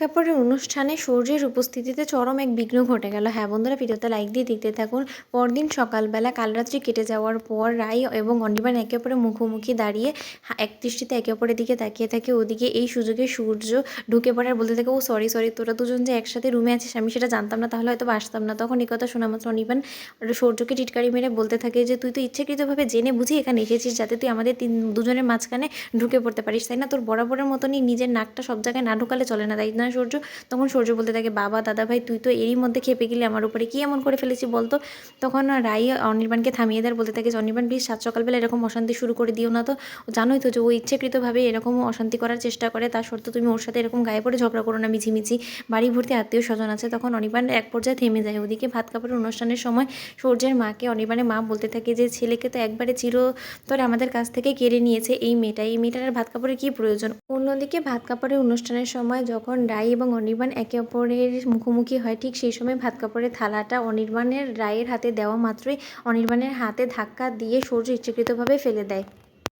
কাপড়ের অনুষ্ঠানে সূর্যের উপস্থিতিতে চরম এক বিঘ্ন ঘটে গেল। হ্যাঁ বন্ধুরা, ভিডিওতে লাইক দিয়ে দেখতে থাকুন। পরদিন সকালবেলা কাল রাত্রি কেটে যাওয়ার পর রাই এবং অনির্বাণ একে অপরের মুখোমুখি দাঁড়িয়ে এক দৃষ্টিতে একে অপরের দিকে তাকিয়ে থাকে। ওদিকে এই সুযোগে সূর্য ঢুকে পড়ে আর বলতে থাকে, ও সরি সরি তোরা দুজন যে একসাথে রুমে আছিস, আমি সেটা জানতাম না, তাহলে হয়তো আসতাম না। তখন এই কথা শোনা মাত্র অনির্বাণ সূর্যকে টিটকারি মেরে বলতে থাকে যে, তুই তো ইচ্ছাকৃতভাবে জেনে বুঝি এখানে এসেছিস যাতে তুই আমাদের তিন দুজনের মাঝখানে ঢুকে পড়তে পারিস। তাই না? তোর বরাবরের মতনই নিজের নাকটা সব জায়গায় না ঢুকালে চলে না, তাই না? সূর্য, তখন সূর্য বলতে থাকে, বাবা দাদা ভাই তুই তো এরই মধ্যে খেপে গেলি, আমার উপরে কি এমন করে ফেলেছি বলতো? তখন রাই অনির্বাণকে থামিয়ে দেয়, বলতে থাকে অনির্বাণ প্লিজ সাত সকালবেলা এরকম অশান্তি শুরু করে দিও না তো। জানোই তো যে, ও ইচ্ছাকৃতভাবে এরকম অশান্তি করার চেষ্টা করে তার সত্ত্বেও তুমি ওর সাথে এরকম গায়ে পড়ে ঝগড়া করো না, মিছিমিছি। বাড়ি ভর্তি আত্মীয় স্বজন আছে। তখন অনির্বাণ এক পর্যায়ে থেমে যায়। ওদিকে ভাত কাপড়ের অনুষ্ঠানের সময় সূর্যের মাকে অনির্বাণের মা বলতে থাকে যে, ছেলেকে তো একবারে চিরতরে আমাদের কাছ থেকে কেড়ে নিয়েছে এই মেয়েটা। এই মেয়েটার ভাত কাপড়ের কী প্রয়োজন? অন্যদিকে ভাত কাপড়ের অনুষ্ঠানের সময় যখন রাই এবং অনির্বাণ একে অপরের মুখোমুখি হয়, ঠিক সেই সময় ভাত কাপড়ের থালাটা অনির্বাণের রায়ের হাতে দেওয়া মাত্রই অনির্বাণের হাতে ধাক্কা দিয়ে সূর্য ইচ্ছাকৃতভাবে ফেলে দেয়।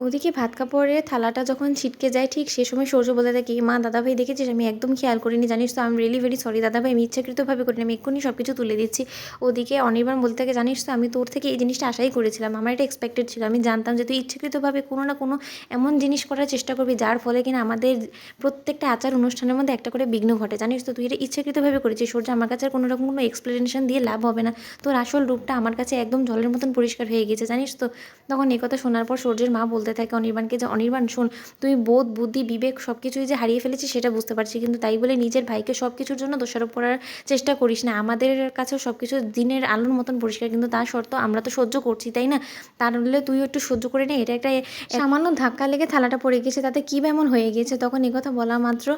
ওদিকে ভাত কাপড়ের থালাটা যখন ছিটকে যায়, ঠিক সে সময় সূর্য বলে থাকে, মা, দাদাভাই দেখেছিস? আমি একদম খেয়াল করিনি, জানিস তো আমি রিয়েলি ভেরি সরি দাদাভাই, আমি ইচ্ছাকৃতভাবে করিনি, আমি এক্ষুনি সব কিছু তুলে দিচ্ছি। ওদিকে অনির্বাণ বলতে থাকে, জানিস তো, আমি তোর থেকে এই জিনিসটা আশাই করেছিলাম, আমার এটা এক্সপেক্টেড ছিল, আমি জানতাম যে তুই ইচ্ছাকৃতভাবে কোনো না কোনো এমন জিনিস করার চেষ্টা করবি, যার ফলে কিনা আমাদের প্রত্যেকটা আচার অনুষ্ঠানের মধ্যে একটা করে বিঘ্ন ঘটে। জানিস তো, তুই এটা ইচ্ছাকৃতভাবে করেছিস, সূর্য, আমার কাছে কোনো রকম কোনো এক্সপ্লেনেশন দিয়ে লাভ হবে না। তোর আসল রূপটা আমার কাছে একদম জলের মতন পরিষ্কার হয়ে গেছে, জানিস তো? তখন এই কথা শোনার পর সূর্যের মা বলতে থাকে অনির্বাণকে যে, অনির্বাণ, শোন, তুই বোধ, বুদ্ধি, বিবেক সব কিছুই যে হারিয়ে ফেলেছি সেটা বুঝতে পারছি। কিন্তু তাই বলে নিজের ভাইকে সব কিছুর জন্য দোষারোপ করার চেষ্টা করিস না। আমাদের কাছেও সব কিছু দিনের আলোর মতন পরিষ্কার। কিন্তু তার শর্ত আমরা তো সহ্য করছি, তাই না? তার হলে তুই একটু সহ্য করে নে। এটা একটা সামান্য ধাক্কা লেগে থালাটা পড়ে গেছে, তাতে কী এমন হয়ে গিয়েছে তখন কথা বলা মাত্র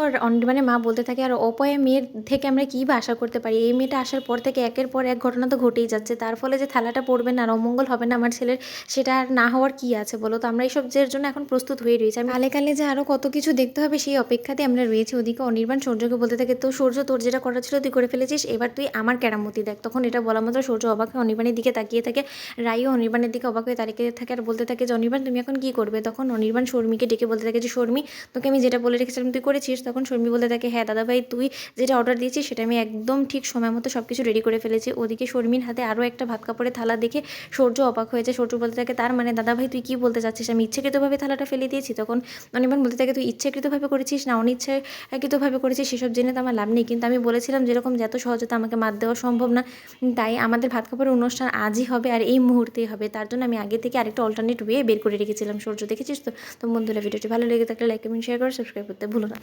ওর অনির্বাণের মা বলতে থাকে, আর অপয়ে মেয়ের থেকে আমরা কী বা আশা করতে পারি? এই মেয়েটা আসার পর থেকে একের পর এক ঘটনা তো ঘটেই যাচ্ছে। তার ফলে যে থালাটা পড়বে না আর অমঙ্গল হবে না আমার ছেলের, সেটা আর না হওয়ার কী আছে বলো তো আমরা এইসব যে জন্য এখন প্রস্তুত হয়ে রয়েছি। আমি কালে কালে যে আরও কত কিছু দেখতে হবে সেই অপেক্ষাতে আমরা রয়েছি। ওদিকে অনির্বাণ সূর্যকে বলতে থাকে তো সূর্য, তোর যেটা করা ছিল তুই করে ফেলেছিস, এবার তুই আমার কেরামতি দেখ। তখন এটা বলা মাত্র সূর্য অবাক হয়ে অনির্বাণের দিকে তাকিয়ে থাকে। রাইও অনির্বাণের দিকে অবাক হয়ে তারিখে থাকে আর বলতে থাকে যে, অনির্বাণ, তুমি এখন কী করবে? তখন অনির্বাণ শর্মীকে ডেকে বলতে থাকে যে, শর্মী, তোকে আমি যেটা বলে রেখেছিলাম তুই করেছিস? তখন শর্মী বলতে থাকে হ্যাঁ দাদাভাই তুই যেটা অর্ডার দিয়েছিস সেটা আমি একদম ঠিক সময় মতো সব কিছু রেডি করে ফেলেছি। ওদিকে শর্মীর হাতে আরও একটা ভাত কাপড়ের থালা দেখে সূর্য অবাক হয়েছে সূর্য বলতে থাকে, তার মানে দাদাভাই তুই কী বলতে চাচ্ছিস আমি ইচ্ছাকৃতভাবে থালাটা ফেলে দিয়েছি, তখন অনেকবার বলতে থাকে, তুই ইচ্ছাকৃতভাবে করেছিস না, অনিচ্ছাকৃতভাবে করেছিস, সেসব জেনে তো আমার লাভ নেই। কিন্তু আমি বলেছিলাম যেরকম যত সহজতা আমাকে মাত দেওয়া সম্ভব না, তাই আমাদের ভাত খাবারের অনুষ্ঠান আজই হবে আর এই মুহূর্তেই হবে। তার জন্য আমি আগে থেকে আরেকটা অল্টারনেট ওয়ে বের করে রেখেছিলাম। সূর্য, দেখেছিস তো? তো বন্ধুরা, ভিডিওটি ভালো লেগে থাকলে লাইক কমেন্ট শেয়ার করে সাবস্ক্রাইব করতে ভুলো না।